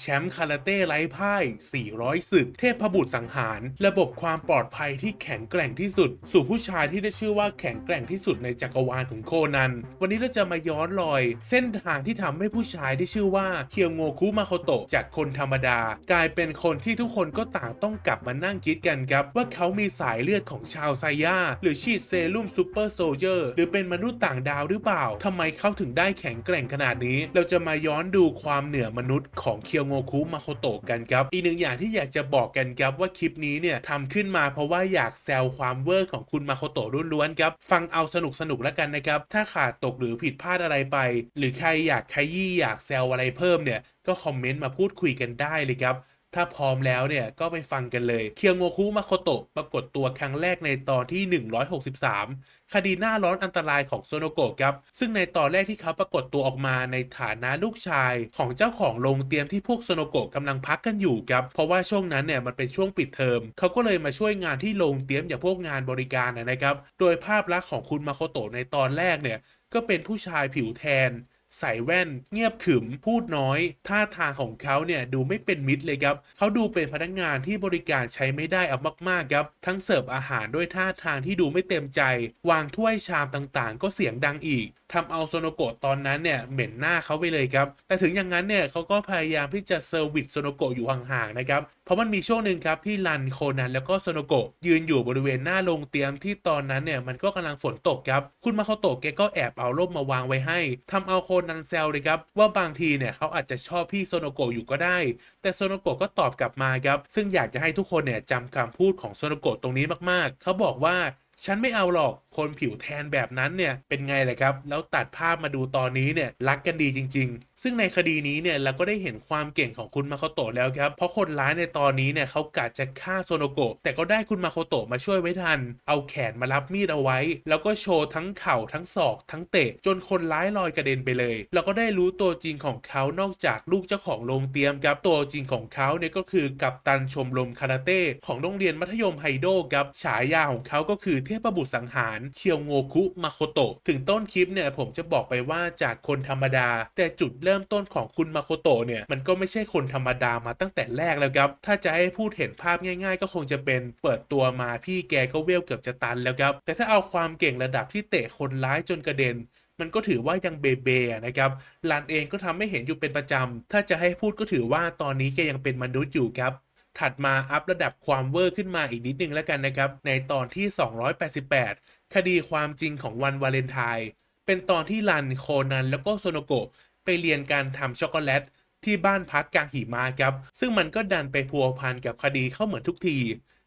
แชมป์คาราเต้ไร้พ่าย 400 ศึก เทพบุตรสังหาร ระบบความปลอดภัยที่แข็งแกร่งที่สุด สู่ผู้ชายที่ได้ชื่อว่าแข็งแกร่งที่สุดในจักรวาลของโคนัน วันนี้เราจะมาย้อนรอย เส้นทางที่ทำให้ผู้ชายที่ชื่อว่าเคียวโงคุมาโคโตะจากคนธรรมดา กลายเป็นคนที่ทุกคนก็ต่างต้องกลับมานั่งคิดกันครับ ว่าเขามีสายเลือดของชาวไซย่าหรือฉีดเซรุ่มซูเปอร์โซเจอร์หรือเป็นมนุษย์ต่างดาวหรือเปล่าทำไมเขาถึงได้แข็งแกร่งขนาดนี้ เราจะมาย้อนดูความเหนือมนุษย์ของเคียวโงคุมาโคโตะกันครับ อีกหนึ่งอย่างที่อยากจะบอกกันครับว่าคลิปนี้เนี่ยทำขึ้นมาเพราะว่าอยากแซวความเวอร์ของคุณมาโคโตะล้วนๆครับ ฟังเอาสนุกสนุกๆแล้วกันนะครับ ถ้าขาดตกหรือผิดพลาดอะไรไป หรือใครอยากขยี้อยากแซวอะไรเพิ่มเนี่ยก็คอมเมนต์มาพูดคุยกันได้เลยครับ ถ้าพร้อมแล้วเนี่ยก็ไปฟังกันเลย เคียวโงคุมาโคโตะปรากฏตัวครั้งแรกในตอนที่ 163 คดีหน้าร้อนอันตรายของโซโนโกะครับ ซึ่งในตอนแรกที่เขาปรากฏตัวออกมาในฐานะลูกชายของเจ้าของโรงเตรียมที่พวกโซโนโกะกำลังพักกันอยู่ครับ เพราะว่าช่วงนั้นเนี่ยมันเป็นช่วงปิดเทอม เขาก็เลยมาช่วยงานที่โรงเตรียมอย่างพวกงานบริการนะนะครับ โดยภาพลักษณ์ของคุณมาโคโตะในตอนแรกเนี่ยก็เป็นผู้ชายผิวแทน ใส่แว่น เงียบขรึม พูดน้อย ท่าทางของเขาเนี่ยดูไม่เป็นมิตรเลยครับ เขาดูเป็นพนักงานที่บริการใช้ไม่ได้เอามากๆครับ ทั้งเสิร์ฟอาหารด้วยท่าทางที่ดูไม่เต็มใจ วางถ้วยชามต่างๆ ก็เสียงดังอีก ทำเอาโซโนโกะตอนนั้นเนี่ยเหม็นหน้าเขาไปเลยครับ แต่ถึงอย่างนั้นเนี่ยเขาก็พยายามที่จะเซอร์วิสโซโนโกะอยู่ห่างๆนะครับ เพราะมันมีช่วงหนึ่งครับที่รันโคนันแล้วก็โซโนโกะยืนอยู่บริเวณหน้าโรงเตรียมที่ตอนนั้นเนี่ยมันก็กำลังฝนตกครับ คุณมาโคโตะแกก็แอบเอาร่มมาวางไว้ให้ทำเอาโคนันแซวเลยครับว่าบางทีเนี่ยเขาอาจจะชอบพี่โซโนโกะอยู่ก็ได้ แต่โซโนโกะก็ตอบกลับมาครับซึ่งอยากจะให้ทุกคนเนี่ยจำคำพูดของโซโนโกะตรงนี้มากๆ เขาบอกว่า ฉันไม่เอาหรอก คนผิวแทนแบบนั้นเนี่ยเป็นไงเลยครับ แล้วตัดภาพมาดูตอนนี้เนี่ยรักกันดีจริง ๆ ซึ่งในคดีนี้เนี่ยเราก็ได้เห็นความเก่งของคุณมาโคโตะแล้วครับ เพราะคนร้ายในตอนนี้เนี่ยเขากะจะฆ่าโซโนโกะแต่ก็ได้คุณมาโคโตะมาช่วยไว้ทัน เอาแขนมารับมีดเอาไว้ แล้วก็โชว์ทั้งเข่าทั้งศอก ทั้งเตะ จนคนร้ายลอยกระเด็นไปเลย เราก็ได้รู้ตัวจริงของเขานอกจากลูกเจ้าของโรงเตรียมครับตัวจริงของเขาเนี่ยก็คือกัปตันชมรมคาราเต้ของโรงเรียนมัธยมไฮโดครับฉายาของเขาก็คือเทพบุตรสังหารเคียวโงคุมาโคโตะ ถึงต้นคลิปเนี่ยผมจะบอกไปว่าจากคนธรรมดา แต่จุดเริ่มต้นของคุณมาโคโตะเนี่ย มันก็ไม่ใช่คนธรรมดามาตั้งแต่แรกแล้วครับ ถ้าจะให้พูดเห็นภาพง่ายๆ ก็คงจะเป็นเปิดตัวมาพี่แกก็เวลเกือบจะตันแล้วครับ แต่ถ้าเอาความเก่งระดับที่เตะคนร้ายจนกระเด็นมันก็ถือว่ายังเบเบนะครับลันเองก็ทำให้เห็นอยู่เป็นประจำถ้าจะให้พูดก็ถือว่าตอนนี้แกยังเป็นมนุษย์อยู่ครับ ถัดมาอัพระดับความเวอร์ขึ้นมาอีกนิดนึงแล้วกันนะครับ ในตอนที่ 288 คดีความจริงของวันวาเลนไทน์เป็นตอนที่รันโคนันแล้วก็โซโนโกะไปเรียนการทำช็อกโกแลตที่บ้านพักกลางหิมะครับ ซึ่งมันก็ดันไปพัวพันกับคดีเข้าเหมือนทุกที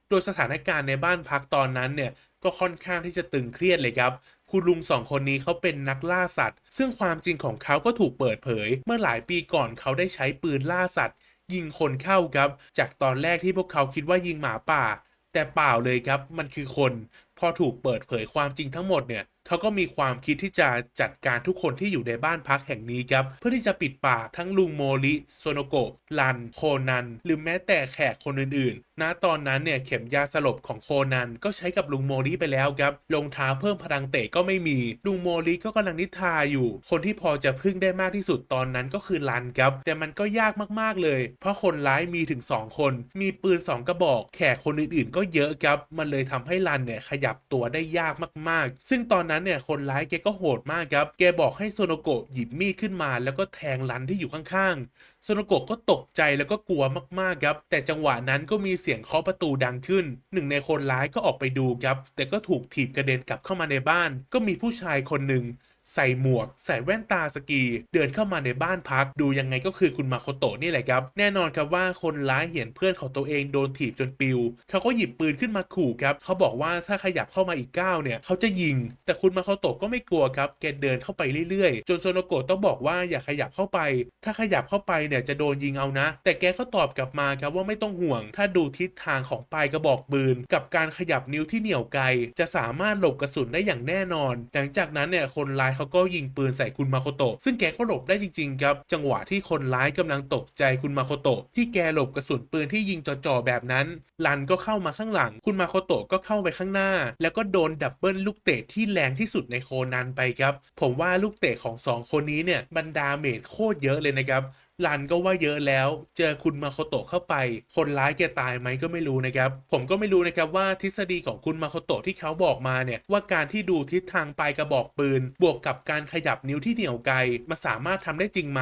โดยสถานการณ์ในบ้านพักตอนนั้นเนี่ยก็ค่อนข้างที่จะตึงเครียดเลยครับ คุณลุงสองคนนี้เขาเป็นนักล่าสัตว์ ซึ่งความจริงของเขาก็ถูกเปิดเผย เมื่อหลายปีก่อนเขาได้ใช้ปืนล่าสัตว์ ยิงคนเข้าครับ จากตอนแรกที่พวกเขาคิดว่ายิงหมาป่า แต่เปล่าเลยครับ มันคือคน พอถูกเปิดเผยความจริงทั้งหมดเนี่ยเขาก็มีความคิดที่จะจัดการทุกคนที่อยู่ในบ้านพักแห่งนี้ครับ เพื่อที่จะปิดปากทั้งลุงโมริโซโนโกะรัน โคนัน หรือแม้แต่แขกคนอื่นๆณตอนนั้นเนี่ยเข็มยาสลบของโคนันก็ใช้กับลุงโมริไปแล้วครับรองเท้าเพิ่มพลังเตะก็ไม่มี ลุงโมริก็กำลังนิทาอยู่ คนที่พอจะพึ่งได้มากที่สุดตอนนั้นก็คือรันครับ แต่มันก็ยากมากๆเลย เพราะคนร้ายมีถึง 2 คน มีปืน 2 กระบอก แขกคนอื่นๆ ก็เยอะครับ มันเลยทำให้รันเนี่ยขยัับตัวได้ยากมากๆ ซึ่งตอนนั้นเนี่ยคนร้ายแกก็โหดมากครับ แกบอกให้โซโนโกะหยิบมีดขึ้นมา แล้วก็แทงรันที่อยู่ข้างๆ โซโนโกะก็ตกใจแล้วก็กลัวมากๆครับ แต่จังหวะนั้นก็มีเสียงเคาะประตูดังขึ้น หนึ่งในคนร้ายก็ออกไปดูครับ แต่ก็ถูกถีบกระเด็นกลับเข้ามาในบ้าน ก็มีผู้ชายคนหนึ่ง ใส่หมวก ใส่แว่นตาสกี เดินเข้ามาในบ้านพัก ดูยังไงก็คือคุณมาโคโตะนี่แหละครับ แน่นอนครับว่าคนร้ายเห็นเพื่อนของตัวเองโดนถีบจนปิว เขาก็หยิบปืนขึ้นมาขู่ครับ เขาบอกว่าถ้าขยับเข้ามาอีกก้าวเนี่ย เขาจะยิง แต่คุณมาโคโตะก็ไม่กลัวครับ แกเดินเข้าไปเรื่อยๆ จนโซโนโกะต้องบอกว่าอย่าขยับเข้าไป ถ้าขยับเข้าไปเนี่ยจะโดนยิงเอานะ แต่แกก็ตอบกลับมาครับว่าไม่ต้องห่วง ถ้าดูทิศทางของปลายกระบอกปืน กับการขยับนิ้วที่เหนี่ยวไกล จะสามารถหลบกระสุนได้อย่างแน่นอน หลังจากนั้นเนี่ยคนร้ายเขาก็ยิงปืนใส่คุณมาโคโตะซึ่งแกก็หลบได้จริงๆครับจังหวะที่คนร้ายกำลังตกใจคุณมาโคโตะที่แกหลบกระสุนปืนที่ยิงจ่อๆแบบนั้นลันก็เข้ามาข้างหลัง คุณมาโคโตะก็เข้าไปข้างหน้า แล้วก็โดนดับเบิลลูกเตะที่แรงที่สุดในโคนันไปครับผมว่าลูกเตะของสองคนนี้เนี่ยบรรดาเมดโคตรเยอะเลยนะครับ ลันก็ว่าเยอะแล้ว เจอคุณมาโคโตะเข้าไป คนร้ายแกตายไหมก็ไม่รู้นะครับ ผมก็ไม่รู้นะครับว่าทฤษฎีของคุณมาโคโตะที่เขาบอกมาเนี่ย ว่าการที่ดูทิศทางปลายกระบอกปืน บวกกับการขยับนิ้วที่เหนี่ยวไกลมาสามารถทำได้จริงไหม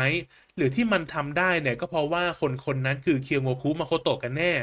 หรือที่มันทำได้เนี่ยก็เพราะว่าคนคนนั้นคือเคียวโงคุมาโคโตะกันแน่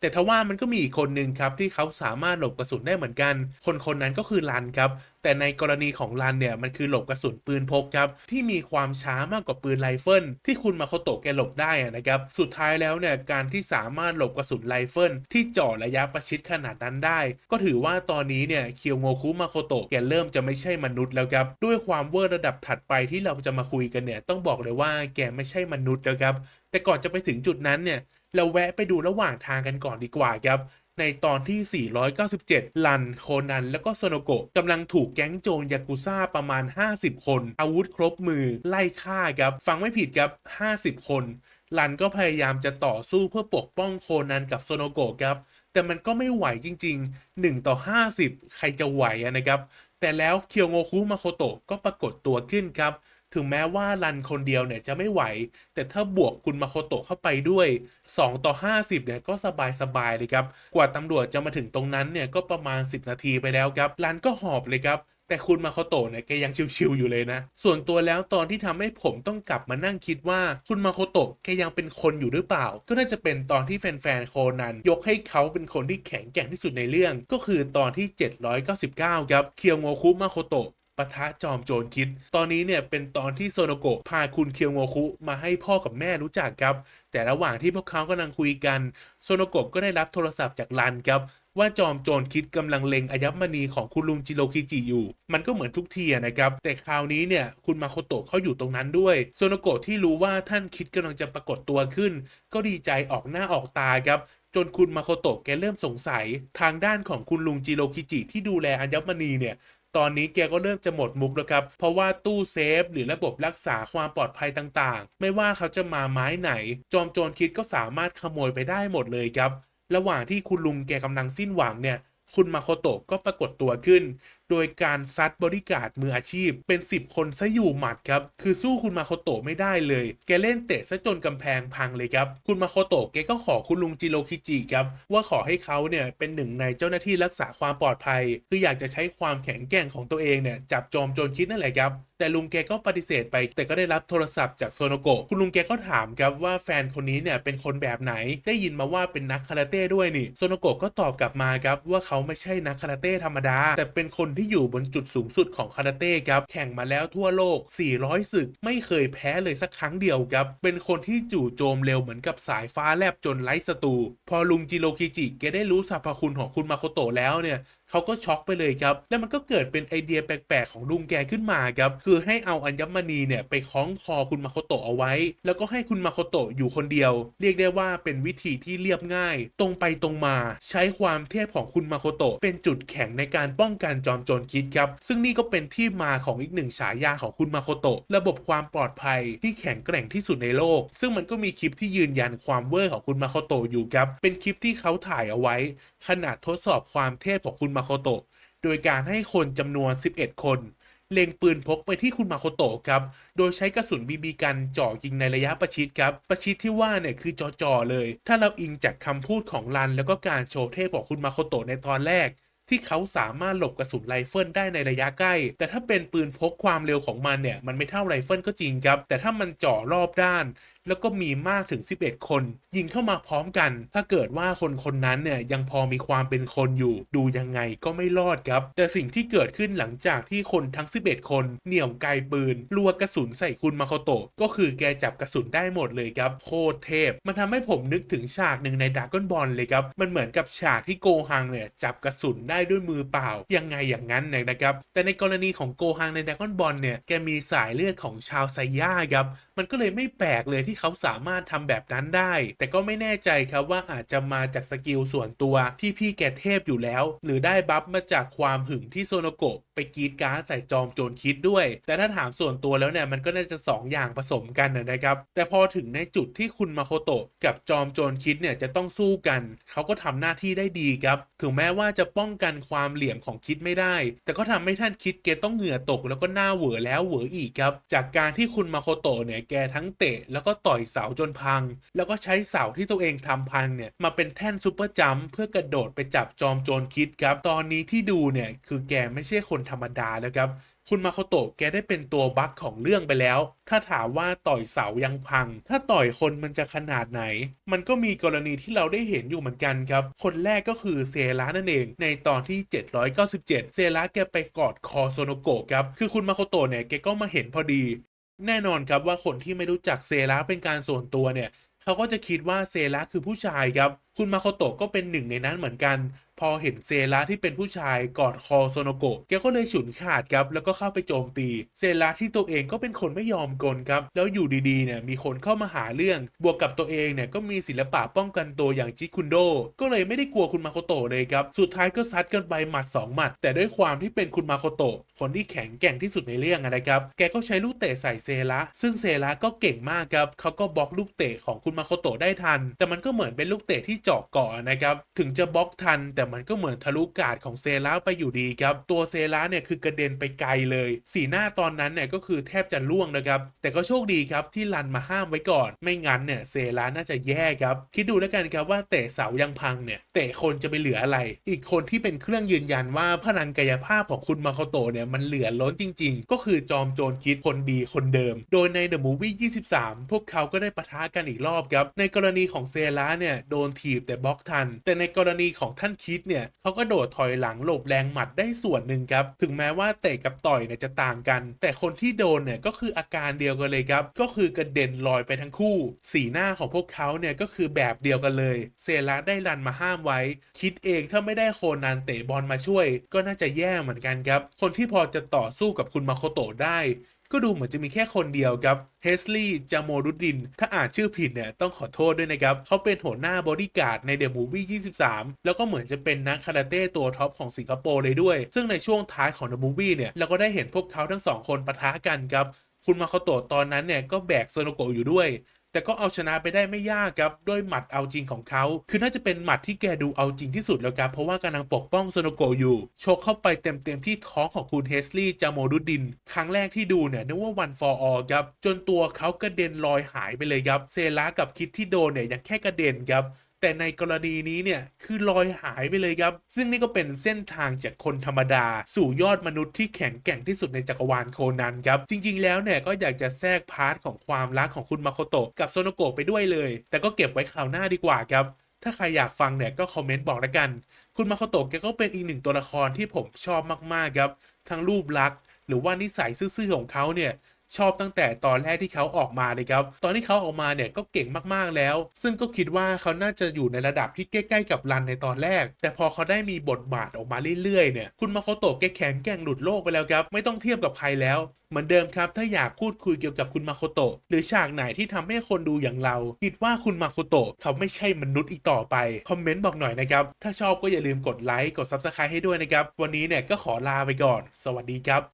แต่ทว่ามันก็มีอีกคนหนึ่งครับที่เขาสามารถหลบกระสุนได้เหมือนกัน คนคนนั้นก็คือรันครับ แต่ในกรณีของรันเนี่ยมันคือหลบกระสุนปืนพกครับ ที่มีความช้ามากกว่าปืนไรเฟิลที่คุณมาโคโตะแกหลบได้นะครับ สุดท้ายแล้วเนี่ยการที่สามารถหลบกระสุนไรเฟิลที่จ่อระยะประชิดขนาดนั้นได้ ก็ถือว่าตอนนี้เนี่ยเคียวโงคุมาโคโตะแกเริ่มจะไม่ใช่มนุษย์แล้วครับด้วยความเวอร์ระดับถัดไปที่เราจะมาคุยกันเนี่ยต้องบอกเลยว่าแกไม่ใช่มนุษย์แล้วครับ แต่ก่อนจะไปถึงจุดนั้นเนี่ย เราแวะไปดูระหว่างทางกันก่อนดีกว่าครับ ในตอนที่ 497 ลัน โคนัน แล้วก็โซโนโกะกำลังถูกแก๊งโจรยากุซ่าประมาณ 50 คน อาวุธครบมือ ไล่ฆ่าครับ ฟังไม่ผิดครับ 50 คนลันก็พยายามจะต่อสู้เพื่อปกป้องโคนันกับโซโนโกะครับ แต่มันก็ไม่ไหวจริง ๆ 1 ต่อ 50 ใครจะไหวะนะครับ แต่แล้วเคียวโงคุมาโคโตะก็ปรากฏตัวขึ้นครับ ถึงแม้ว่ารันคนเดียวเนี่ยจะไม่ไหว แต่ถ้าบวกคุณมาโคโตะเข้าไปด้วย 2 ต่อ 50เนี่ยก็สบายสบายๆเลยครับ กว่าตำรวจจะมาถึงตรงนั้นเนี่ยก็ประมาณ 10 นาทีไปแล้วครับรันก็หอบเลยครับแต่คุณมาโคโตะเนี่ยแกยังชิวๆอยู่เลยนะ ส่วนตัวแล้วตอนที่ทำให้ผมต้องกลับมานั่งคิดว่าคุณมาโคโตะแกยังเป็นคนอยู่หรือเปล่า ก็น่าจะเป็นตอนที่แฟนๆโคนัน ยกให้เขาเป็นคนที่แข็งแกร่งที่สุดในเรื่อง ก็คือตอนที่ 799 ครับ เคียวโงคุมาโคโตะ ปะทะจอมโจรคิด ตอนนี้เนี่ยเป็นตอนที่โซโนโกะพาคุณเคียวโงคุมาให้พ่อกับแม่รู้จักครับ แต่ระหว่างที่พวกเขากำลังคุยกันโซโนโกะก็ได้รับโทรศัพท์จากรันครับว่าจอมโจรคิดกำลังเล็งอัญมณีของคุณลุงจิโรคิจิอยู่ มันก็เหมือนทุกทีนะครับ แต่คราวนี้เนี่ยคุณมาโคโตะเขาอยู่ตรงนั้นด้วย โซโนโกะที่รู้ว่าท่านคิดกำลังจะปรากฏตัวขึ้น ก็ดีใจออกหน้าออกตาครับ จนคุณมาโคโตะแกเริ่มสงสัย ทางด้านของคุณลุงจิโรคิจิที่ดูแลอัญมณีเนี่ย ตอนนี้แกก็เริ่มจะหมดมุกแล้วครับ เพราะว่าตู้เซฟ หรือระบบรักษาความปลอดภัยต่างๆ ไม่ว่าเขาจะมาไม้ไหน จอมโจรคิดก็สามารถขโมยไปได้หมดเลยครับ ระหว่างที่คุณลุงแกกำลังสิ้นหวังเนี่ย คุณมาโคโตะก็ปรากฏตัวขึ้น โดยการซัดบริการมืออาชีพ เป็น 10 คนซะอยู่หมัดครับ คือสู้คุณมาโคโตะไม่ได้เลย แกเล่นเตะซะจนกำแพงพังเลยครับ คุณมาโคโตะแกก็ขอคุณลุงจิโรคิจิครับ ว่าขอให้เขาเนี่ยเป็นหนึ่งในเจ้าหน้าที่รักษาความปลอดภัย คืออยากจะใช้ความแข็งแกร่งของตัวเองเนี่ยจับจอมโจรคิดนั่นแหละครับ แต่ลุงแกก็ปฏิเสธไป แต่ก็ได้รับโทรศัพท์จากโซโนโกะคุณลุงแกก็ถามครับว่าแฟนคนนี้เนี่ยเป็นคนแบบไหนได้ยินมาว่าเป็นนักคาราเต้ด้วยนี่โซโนโกะก็ตอบกลับมาครับว่าเขาไม่ใช่นักคาราเต้ธรรมดา แต่เป็นคนที่อยู่บนจุดสูงสุดของคาราเต้ครับแข่งมาแล้วทั่วโลก 400 ศึก ไม่เคยแพ้เลยสักครั้งเดียวครับเป็นคนที่จู่โจมเร็วเหมือนกับสายฟ้าแลบจนไร้ศัตรูพอลุงจิโรคิจิแกได้รู้สรรพคุณของคุณมาโคโตะแล้วเนี่ย เขาก็ช็อกไปเลยครับ แล้วมันก็เกิดเป็นไอเดียแปลกๆของลุงแกขึ้นมาครับ คือให้เอาอัญมณีเนี่ยไปคล้องคอคุณมาโคโตะเอาไว้ แล้วก็ให้คุณมาโคโตะอยู่คนเดียว เรียกได้ว่าเป็นวิธีที่เรียบง่าย ตรงไปตรงมา ใช้ความเทพของคุณมาโคโตะเป็นจุดแข็งในการป้องกันจอมโจรคิดครับ ซึ่งนี่ก็เป็นที่มาของอีกหนึ่งฉายาของคุณมาโคโตะระบบความปลอดภัยที่แข็งแกร่งที่สุดในโลก ซึ่งมันก็มีคลิปที่ยืนยันความเวอร์ของคุณมาโคโตะอยู่ครับ เป็นคลิปที่เขาถ่ายเอาไว้ขนาดทดสอบความเทพของคุณมามาโคโตะโดยการให้คนจำนวน 11 คน เล็งปืนพกไปที่คุณมาโคโตะครับ โดยใช้กระสุนบีบีกันจ่อยิงในระยะประชิดครับ ประชิดที่ว่าเนี่ยคือจ่อๆเลย ถ้าเราอิงจากคำพูดของรัน แล้วก็การโชว์เทพของคุณมาโคโตะในตอนแรก ที่เขาสามารถหลบกระสุนไรเฟิลได้ในระยะใกล้ แต่ถ้าเป็นปืนพกความเร็วของมันเนี่ยมันไม่เท่าไรเฟิลก็จริงครับ แต่ถ้ามันจ่อรอบด้าน แล้วก็มีมากถึง 11 คน ยิงเข้ามาพร้อมกัน ถ้าเกิดว่าคนคนนั้นเนี่ยยังพอมีความเป็นคนอยู่ ดูยังไงก็ไม่รอดครับ แต่สิ่งที่เกิดขึ้นหลังจากที่คนทั้ง 11 คนเหนี่ยวไกลปืนรัวกระสุนใส่คุณมาโคโตะก็คือแกจับกระสุนได้หมดเลยครับ โคตรเทพ มันทำให้ผมนึกถึงฉากหนึ่งในดากอนบอลเลยครับ มันเหมือนกับฉากที่โกฮังเนี่ยจับกระสุนได้ด้วยมือเปล่า ยังไงอย่างนั้นนะครับ แต่ในกรณีของโกฮังในดากอนบอลเนี่ยแกมีสายเลือดของชาวไซย่าครับ มันก็เลยไม่แปลกเลยที่ที่เขาสามารถทำแบบนั้นได้ แต่ก็ไม่แน่ใจครับว่าอาจจะมาจากสกิลส่วนตัวที่พี่แกเทพอยู่แล้ว หรือได้บัฟมาจากความหึงที่โซโนโกะไปกรีดการ์ดใส่จอมโจรคิดด้วย แต่ถ้าถามส่วนตัวแล้วเนี่ยมันก็น่าจะ 2 อย่างผสมกันนะครับ แต่พอถึงในจุดที่คุณมาโคโตะกับจอมโจรคิดเนี่ยจะต้องสู้กัน เขาก็ทำหน้าที่ได้ดีครับ ถึงแม้ว่าจะป้องกันความเหลี่ยมของคิดไม่ได้ แต่ก็ทำให้ท่านคิดแกต้องเหงื่อตกแล้วก็หน้าเหวอแล้วเหวออีกครับ จากการที่คุณมาโคโตะเนี่ยแกทั้งเตะแล้วก็ต่อยเสาจนพัง แล้วก็ใช้เสาที่ตัวเองทำพังเนี่ยมาเป็นแท่นซูเปอร์จัมเพื่อกระโดดไปจับจอมโจรคิดครับ ตอนนี้ที่ดูเนี่ยคือแกไม่ใช่คนธรรมดาแล้วครับ คุณมาโคโตะแกได้เป็นตัวบั๊กของเรื่องไปแล้ว ถ้าถามว่าต่อยเสายังพัง ถ้าต่อยคนมันจะขนาดไหน มันก็มีกรณีที่เราได้เห็นอยู่เหมือนกันครับ คนแรกก็คือเซรานั่นเอง ในตอนที่ 797 เซราแกไปกอดคอโซโนโกะครับ คือคุณมาโคโตะเนี่ยแกก็มาเห็นพอดี แน่นอนครับว่าคนที่ไม่รู้จักเซระเป็นการส่วนตัวเนี่ย เขาก็จะคิดว่าเซระคือผู้ชายครับ คุณมาโคโตะก็เป็นหนึ่งในนั้นเหมือนกัน พอเห็นเซราที่เป็นผู้ชายกอดคอโซโนโกะแกก็เลยฉุนขาดครับ แล้วก็เข้าไปโจมตี เซราที่ตัวเองก็เป็นคนไม่ยอมกลครับ แล้วอยู่ดีๆเนี่ยมีคนเข้ามาหาเรื่อง บวกกับตัวเองเนี่ยก็มีศิลปะป้องกันตัวอย่างจิคุนโด ก็เลยไม่ได้กลัวคุณมาโคโตะเลยครับ สุดท้ายก็ซัดกันไปหมัดสองหมัด แต่ด้วยความที่เป็นคุณมาโคโตะคนที่แข็งแกร่งที่สุดในเรื่องนะครับ แกก็ใช้ลูกเตะใส่เซระซึ่งเซระก็เก่งมากครับเขาก็บล็อกลูกเตะของคุณมาโคโตะได้ทัน แต่มันก็เหมือนเป็นลูกเตะที่เจาะเกาะนะครับ ถึงจะบล็อกทัน แต่มันก็เหมือนทะลุกาดของเซระไปอยู่ดีครับ ตัวเซระเนี่ยคือกระเด็นไปไกลเลย สีหน้าตอนนั้นเนี่ยก็คือแทบจะล่วงนะครับ แต่ก็โชคดีครับที่รันมาห้ามไว้ก่อน ไม่งั้นเนี่ยเซระน่าจะแย่ครับ คิดดูแล้วกันครับว่าเตะเสายังพังเนี่ยเตะคนจะไปเหลืออะไร อีกคนที่เป็นเครื่องยืนยันว่าพลังกายภาพของคุณมาโคโตเนี่ยมันเหลือล้นจริง ๆ ก็คือจอมโจรคิดคนดีคนเดิม โดยใน The Movie 23 พวกเขาก็ได้ปะทะกันอีกรอบครับ ในกรณีของเซระเนี่ยโดนถีบแต่บล็อกทัน แต่ในกรณีของท่านคิดเนี่ยเขาก็โดดถอยหลังหลบแรงหมัดได้ส่วนหนึ่งครับ ถึงแม้ว่าเตะกับต่อยเนี่ยจะต่างกัน แต่คนที่โดนเนี่ยก็คืออาการเดียวกันเลยครับ ก็คือกระเด็นลอยไปทั้งคู่ สีหน้าของพวกเขาเนี่ยก็คือแบบเดียวกันเลย เซระได้รันมาห้ามไว้ คิดเองถ้าไม่ได้โคนันเตะบอลมาช่วย ก็น่าจะแย่เหมือนกันครับ คนที่พอจะต่อสู้กับคุณมาโคโตะได้ ก็ดูเหมือนจะมีแค่คนเดียวครับเฮสลีย์จาโมรุดิน ถ้าอ่านชื่อผิดเนี่ยต้องขอโทษด้วยนะครับ เขาเป็นหัวหน้าบอดี้การ์ดในเดอะมูวี่23 แล้วก็เหมือนจะเป็นนักคาราเต้ตัวท็อปของสิงคโปร์เลยด้วย ซึ่งในช่วงท้ายของเดอะมูวี่เนี่ยเราก็ได้เห็นพวกเขาทั้งสองคนปะทะกันครับ คุณมาคาโตะตอนนั้นเนี่ยก็แบกโซโนโกะอยู่ด้วย แต่ก็เอาชนะไปได้ไม่ยากครับด้วยหมัดเอาจริงของเขา คือน่าจะเป็นหมัดที่แกดูเอาจริงที่สุดแล้วครับเพราะว่ากำลังปกป้องโซโนโกะอยู่โชกเข้าไปเต็มๆที่ท้องของคุณเฮสลีย์จาโมดุดิน ครั้งแรกที่ดูเนี่ยนึกว่าวันฟอร์ออครับจนตัวเขากระเด็นลอยหายไปเลยครับเซรากับคิดที่โดนเนี่ยยังแค่กระเด็นครับ แต่ในกรณีนี้เนี่ยคือลอยหายไปเลยครับ ซึ่งนี่ก็เป็นเส้นทางจากคนธรรมดา สู่ยอดมนุษย์ที่แข็งแกร่งที่สุดในจักรวาลโคนันครับ จริงๆ แล้วเนี่ยก็อยากจะแทรกพาร์ทของความรักของคุณมาโคโตะกับโซโนโกะไปด้วยเลย แต่ก็เก็บไว้คราวหน้าดีกว่าครับถ้าใครอยากฟังเนี่ยก็คอมเมนต์บอกแล้วกัน คุณมาโคโตะแกก็เป็นอีกหนึ่งตัวละครที่ผมชอบมากๆครับ ทั้งรูปลักษณ์หรือว่านิสัยซื่อๆของเขาเนี่ย ชอบตั้งแต่ตอนแรกที่เขาออกมาเลยครับ ตอนที่เขาออกมาเนี่ยก็เก่งมากๆแล้ว ซึ่งก็คิดว่าเขาน่าจะอยู่ในระดับที่ใกล้ๆกับรันในตอนแรก แต่พอเขาได้มีบทบาทออกมาเรื่อยๆเนี่ยคุณมาโคโตะแกแข็งแกร่งหลุดโลกไปแล้วครับ ไม่ต้องเทียบกับใครแล้ว เหมือนเดิมครับ ถ้าอยากพูดคุยเกี่ยวกับคุณมาโคโตะหรือฉากไหนที่ทำให้คนดูอย่างเรา คิดว่าคุณมาโคโตะเขาไม่ใช่มนุษย์อีกต่อไปคอมเมนต์บอกหน่อยนะครับถ้าชอบก็อย่าลืมกดไลค์กด Subscribe ให้ด้วยนะครับวันนี้เนี่ยก็ขอลาไปก่อน สวัสดีครับ